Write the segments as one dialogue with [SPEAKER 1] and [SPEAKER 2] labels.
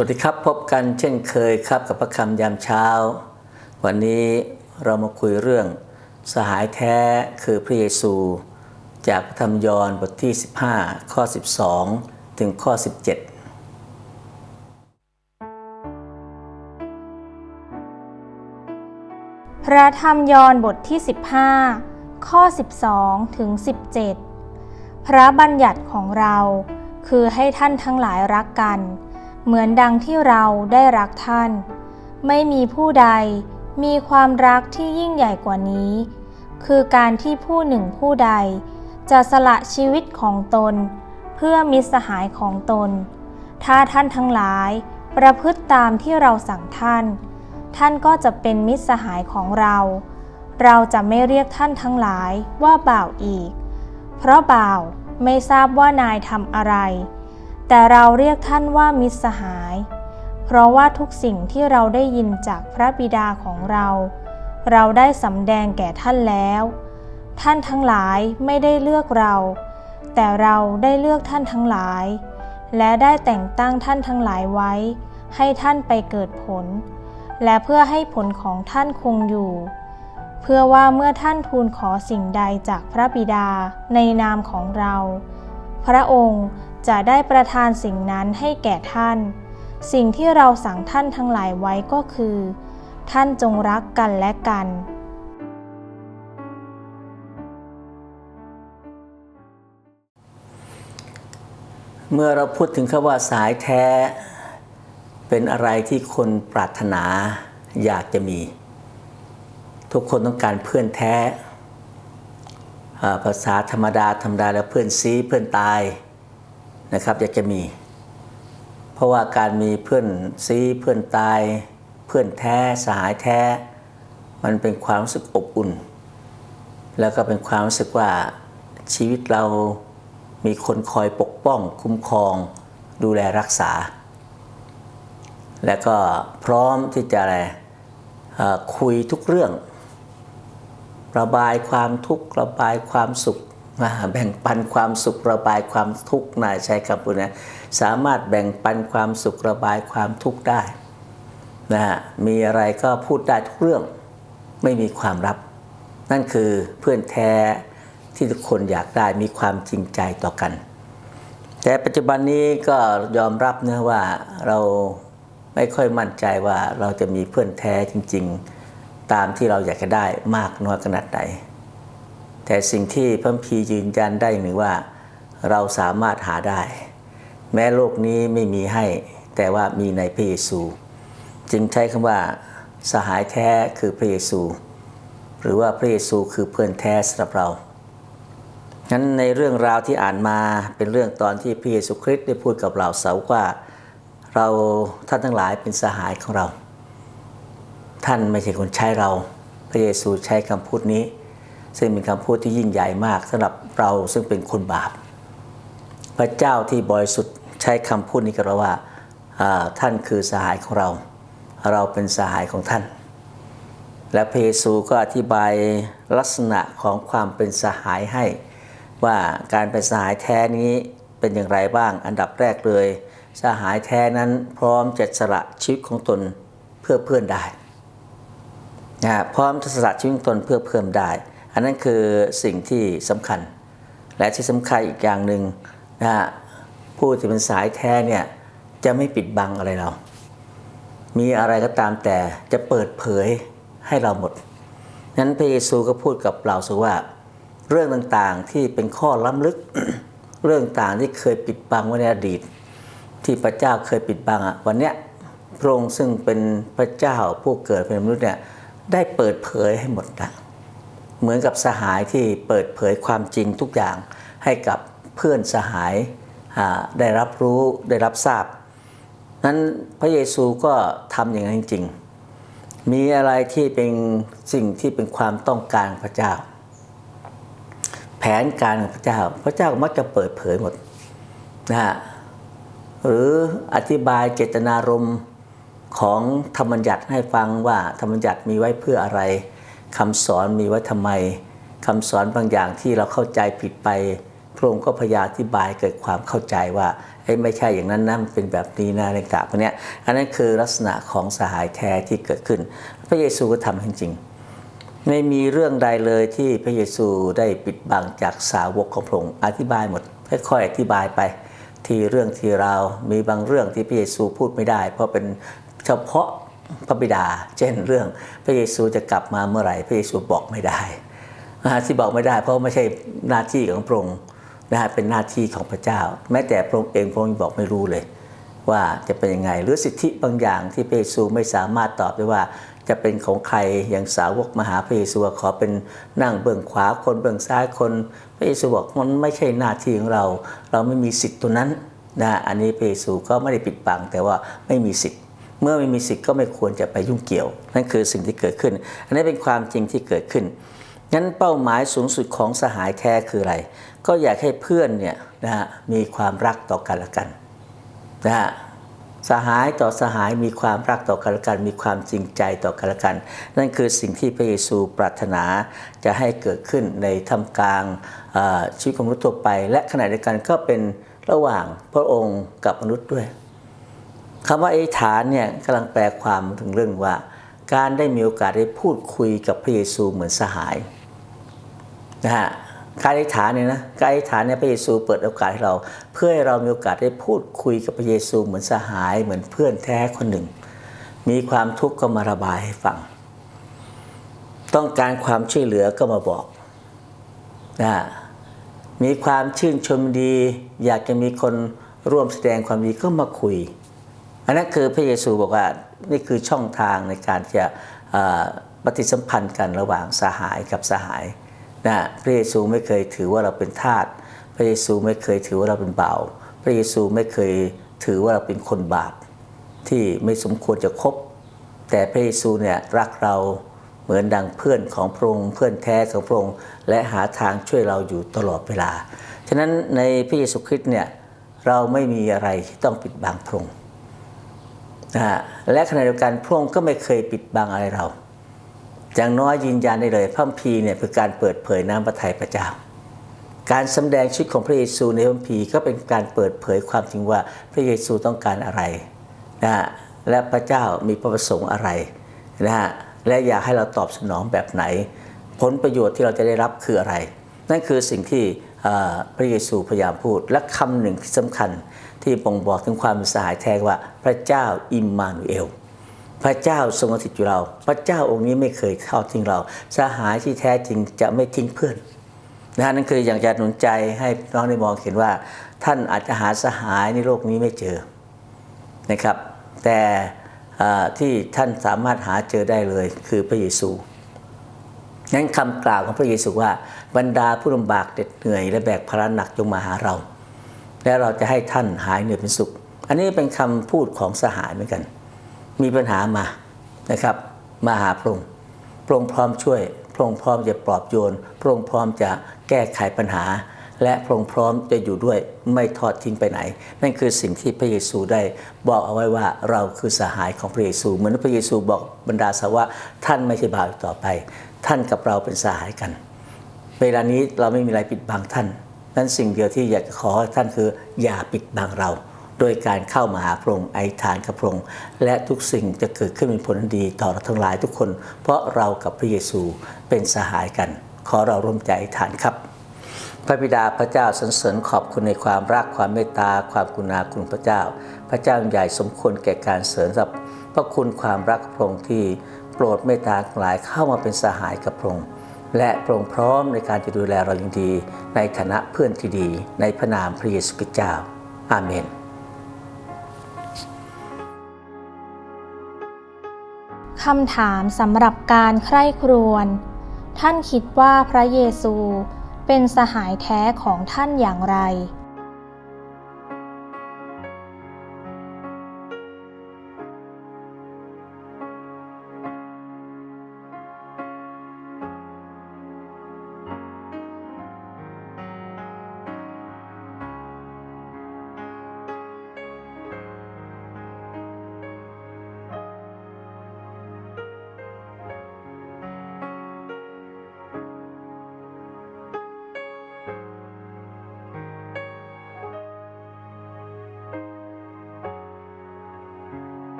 [SPEAKER 1] วัสดีครับพบกันเช่นเคยครับกับพระคำยามเช้า วันนี้เรามาคุยเรื่องสหายแท้คือพระเยซู จากพระธรรมยอห์นบทที่ 15 ข้อ 12 ถึงข้อ 17
[SPEAKER 2] พระธรรมยอห์นบทที่ 15 ข้อ 12 ถึง 17 พระบัญญัติของเราคือให้ท่านทั้งหลายรักกัน เหมือนดังที่เราได้รักท่าน ไม่มีผู้ใดมีความรักที่ยิ่งใหญ่กว่านี้ คือการที่ผู้หนึ่งผู้ใด จะสละชีวิตของตน เพื่อมิตรสหายของตน ถ้าท่านทั้งหลายประพฤติตามที่เราสั่งท่าน ท่านก็จะเป็นมิตรสหายของเรา เราจะไม่เรียกท่านทั้งหลายว่าบ่าวอีก เพราะบ่าวไม่ทราบว่านายทำอะไร แต่เราเรียกท่านว่ามิตรสหาย เพราะว่าทุกสิ่งที่เราได้ยินจากพระบิดาของเรา เราได้สำแดงแก่ท่านแล้ว ท่านทั้งหลายไม่ได้เลือกเรา แต่เราได้เลือกท่านทั้งหลาย และได้แต่งตั้งท่านทั้งหลายไว้ ให้ท่านไปเกิดผล และเพื่อให้ผลของท่านคงอยู่เพื่อว่าเมื่อท่านทูลขอสิ่งใดจากพระบิดาในนามของเรา พระองค์ จะได้ประทานสิ่งนั้นให้แก่ท่าน สิ่งที่เราสั่งท่านทั้งหลายไว้ก็คือ ท่านจงรักกันและกัน
[SPEAKER 1] เมื่อเราพูดถึงคำว่าสายแท้ เป็นอะไรที่คนปรารถนาอยากจะมี ทุกคนต้องการเพื่อนแท้ ภาษาธรรมดาธรรมดาแล้วเพื่อนซีเพื่อนตาย นะครับอยากจะมี เพราะว่าการมีเพื่อนซีเพื่อนตาย เพื่อนแท้สหายแท้ มันเป็นความรู้สึกอบอุ่น แล้วก็เป็นความรู้สึกว่าชีวิตเรามีคนคอยปกป้อง คุ้มครอง ดูแลรักษา และก็พร้อมที่จะอะไรคุยทุกเรื่อง ระบายความทุกข์ระบายความสุข แบ่งปันความสุขระบายความทุกข์นายใช้คำพูดนะสามารถแบ่งปันความสุขระบายความทุกข์ได้นะฮะมีอะไรก็พูดได้ทุกเรื่องไม่มีความลับ นั่นคือเพื่อนแท้ที่ทุกคนอยากได้มีความจริงใจต่อกัน แต่ปัจจุบันนี้ก็ยอมรับนะว่าเราไม่ค่อยมั่นใจว่าเราจะมีเพื่อนแท้จริง ๆ ตามที่เราอยากจะได้มากน้อยขนาดไหน แต่สิ่งที่พระพียืนยันได้หนึ่งว่า เราสามารถหาได้ แม้โลกนี้ไม่มีให้ แต่ว่ามีในพระเยซู จึงใช้คำว่า สหายแท้คือพระเยซู หรือว่าพระเยซูคือเพื่อนแท้สำหรับเรางั้นในเรื่องราวที่อ่านมาเป็นเรื่องตอนที่พระเยซูคริสต์ได้พูดกับเราสาวว่า เราท่านทั้งหลายเป็นสหายของเรา ท่านไม่ใช่คนใช้เรา พระเยซูใช้คำพูดนี้ ซึ่งเป็นคำพูดที่ยิ่งใหญ่มากสำหรับเราซึ่งเป็นคนบาป พระเจ้าที่บริสุทธิ์ใช้คำพูดนี้กับเราว่าท่านคือสหายของเรา เราเป็นสหายของท่าน และพระเยซูก็อธิบายลักษณะของความเป็นสหายให้ ว่าการเป็นสหายแท้นี้เป็นอย่างไรบ้างอันดับแรกเลย สหายแท้นั้นพร้อมจะสละชีวิตของตนเพื่อเพื่อนได้นะพร้อมจะสละชีวิตของตนเพื่อเพื่อนได้ อันนั้นคือสิ่งที่สำคัญ และที่สำคัญอีกอย่างหนึ่งนะผู้ที่เป็นสายแท้เนี่ยจะไม่ปิดบังอะไรเรา มีอะไรก็ตามแต่จะเปิดเผยให้เราหมด นั้นพระเยซูก็พูดกับเราสว่า เรื่องต่างๆที่เป็นข้อล้ำลึก เรื่องต่างที่เคยปิดบังไว้ในอดีต ที่พระเจ้าเคยปิดบังอะวันเนี้ยพระองค์ซึ่งเป็นพระเจ้าผู้เกิดเป็นมนุษย์เนี่ยได้เปิดเผยให้หมดและ เหมือนกับสหายที่เปิดเผยความจริงทุกอย่างให้กับเพื่อนสหายได้รับรู้ได้รับทราบ นั้นพระเยซูก็ทำอย่างนั้นจริง มีอะไรที่เป็นสิ่งที่เป็นความต้องการของพระเจ้า แผนการของพระเจ้า พระเจ้ามักจะเปิดเผยหมดนะฮะหรืออธิบายเจตนารมณ์ของธรรมบัญญัติให้ฟังว่าธรรมบัญญัติมีไว้เพื่ออะไร คำสอนมีไว้ทำไมคำสอนบางอย่างที่เราเข้าใจผิดไป พระองค์ก็พยายามอธิบายเกิดความเข้าใจว่าเอ้ไม่ใช่อย่างนั้นนะมันเป็นแบบนี้นะอะไรต่างพวกเนี้ยอันนั้นคือลักษณะของสหายแท้ที่เกิดขึ้น พระเยซูก็ทำจริงๆไม่มีเรื่องใดเลยที่พระเยซูได้ปิดบังจากสาวกของพระองค์อธิบายหมดค่อยๆอธิบายไป ที่เรื่องที่เรามีบางเรื่องที่พระเยซูพูดไม่ได้ เพราะเป็นเฉพาะ พระบิดา เช่นเรื่องพระเยซูจะกลับมาเมื่อไหร่ พระเยซูบอกไม่ได้นะฮะที่บอกไม่ได้ เพราะไม่ใช่หน้าที่ของพระองค์นะฮะเป็นหน้าที่ของพระเจ้า แม้แต่พระองค์เองพระองค์บอกไม่รู้เลย ว่าจะเป็นยังไงหรือสิทธิบางอย่างที่พระเยซูไม่สามารถตอบได้ว่าจะเป็นของใครอย่างสาวกมหาพระเยซูขอเป็นนั่งเบื้องขวาคนเบื้องซ้ายคน พระเยซูบอกมันไม่ใช่หน้าที่ของเรา เราไม่มีสิทธิ์ตัวนั้นนะอันนี้พระเยซูก็ไม่ได้ปิดบังแต่ว่าไม่มีสิทธิ์ เมื่อไม่มีสิทธิ์ก็ไม่ควรจะไปยุ่งเกี่ยว นั่นคือสิ่งที่เกิดขึ้น อันนี้เป็นความจริงที่เกิดขึ้นงั้นเป้าหมายสูงสุดของสหายแท้คืออะไร ก็อยากให้เพื่อนเนี่ยนะฮะมีความรักต่อกันละกันนะฮะสหายต่อสหายมีความรักต่อกันละกัน มีความจริงใจต่อกันละกัน นั่นคือสิ่งที่พระเยซูปรารถนาจะให้เกิดขึ้นในทำกลางชีวิตของมนุษย์ทั่วไป และขณะเดียวกันก็เป็นระหว่างพระองค์กับมนุษย์ด้วย คำว่าอธิษฐานเนี่ยกำลังแปลความถึงเรื่องว่า การได้มีโอกาสได้พูดคุยกับพระเยซูเหมือนสหายนะฮะการอธิษฐานเนี่ยนะการอธิษฐานเนี่ยพระเยซูเปิดโอกาสให้เรา เพื่อให้เรามีโอกาสได้พูดคุยกับพระเยซูเหมือนสหายเหมือนเพื่อนแท้คนหนึ่ง มีความทุกข์ก็มาระบายให้ฟัง ต้องการความช่วยเหลือก็มาบอกนะฮะมีความชื่นชมดี อยากจะมีคนร่วมแสดงความดีก็มาคุย อันนั้นคือพระเยซูบอกว่านี่คือช่องทางในการจะปฏิสัมพันธ์กันระหว่างสหายกับสหายนะพระเยซูไม่เคยถือว่าเราเป็นทาสพระเยซูไม่เคยถือว่าเราเป็นบาพระเยซูไม่เคยถือว่าเราเป็นคนบาปที่ไม่สมควรจะคบ แต่พระเยซูเนี่ยรักเราเหมือนดังเพื่อนของพระองค์เพื่อนแท้ของพระองค์และหาทางช่วยเราอยู่ตลอดเวลา ฉะนั้นในพระเยซูคริสต์เนี่ยเราไม่มีอะไรที่ต้องปิดบังพระองค์ นะฮะและขณะเดียวกันพระองค์ก็ไม่เคยปิดบังอะไรเราอย่างน้อยยืนยันได้เลยพระคัมภีเนี่ยคือการเปิดเผยน้ำพระทัยพระเจ้า การสำแดงชีวิตของพระเยซูในพระคัมภีก็เป็นการเปิดเผยความจริงว่าพระเยซูต้องการอะไรนะฮะและพระเจ้ามีพระประสงค์อะไรนะฮะและอยากให้เราตอบสนองแบบไหน ผลประโยชน์ที่เราจะได้รับคืออะไร นั่นคือสิ่งที่ พระเยซูพยายามพูด และคำหนึ่งที่สำคัญที่บ่งบอกถึงความสหายแท้ว่าพระเจ้าอิมมานูเอล พระเจ้าทรงสถิตอยู่เรา พระเจ้าองค์นี้ไม่เคยทอดทิ้งเรา สหายที่แท้จริงจะไม่ทิ้งเพื่อนนะฮะนั่นคืออย่างจะหนุนใจให้น้องได้มองเห็นว่า ท่านอาจจะหาสหายในโลกนี้ไม่เจอนะครับ แต่ที่ท่านสามารถหาเจอได้เลยคือพระเยซู งั้นคำกล่าวของพระเยซูว่าบรรดาผู้ลำบากเด็ดเหนื่อย และแบกภาระหนักจงมาหาเรา และเราจะให้ท่านหายเหนื่อยเป็นสุข อันนี้เป็นคำพูดของสหายเหมือนกัน มีปัญหามานะครับ มาหาพระองค์พระองค์พร้อมช่วยพระองค์พร้อมจะปลอบโยนพระองค์พร้อมจะแก้ไขปัญหา และพระองค์พร้อมจะอยู่ด้วยไม่ทอดทิ้งไปไหน นั่นคือสิ่งที่พระเยซูได้บอกเอาไว้ว่าเราคือสหายของพระเยซู เหมือนพระเยซูบอกบรรดาสาวกท่านไม่ใช่บ่าวต่อไป ท่านกับเราเป็นสหายกัน เวลานี้เราไม่มีอะไรปิดบังท่านนั้นสิ่งเดียวที่อยากจะขอท่านคืออย่าปิดบังเรา โดยการเข้ามาหาพระองค์ไอฐานกับพระองค์และทุกสิ่งจะเกิดขึ้นเป็นผลดีต่อเราทั้งหลายทุกคน เพราะเรากับพระเยซูเป็นสหายกัน ขอเราร่วมใจอฐานครับ พระบิดาพระเจ้าสรรเสริญขอบคุณในความรักความเมตตาความกุณาคุณพระเจ้า พระเจ้าใหญ่สมควรแก่การเสริญสับพระคุณความรักพระองค์ที่ โปรดเมตตาหลายเข้ามาเป็นสหายกับพระองค์และพระองค์พร้อมในการจะดูแลเราอย่างดี ในฐานะเพื่อนที่ดี ในพระนามพระเยซูคริสต์เจ้า อาเมน
[SPEAKER 2] คำถามสำหรับการใคร่ครวญ ท่านคิดว่าพระเยซูเป็นสหายแท้ของท่านอย่างไร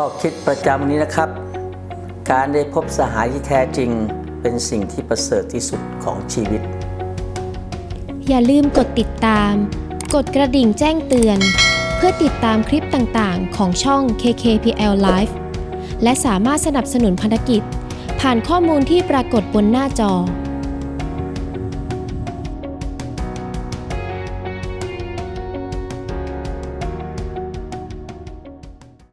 [SPEAKER 1] ข้อคิดประจำวันี้นะครับ การได้พบสหายที่แท้จริงเป็นสิ่งที่ประเสริฐที่สุดของชีวิต
[SPEAKER 3] อย่าลืมกดติดตาม กดกระดิ่งแจ้งเตือน เพื่อติดตามคลิปต่างๆ ของช่อง KKPL Live และสามารถสนับสนุนพันธกิจ ผ่านข้อมูลที่ปรากฏบนหน้าจอ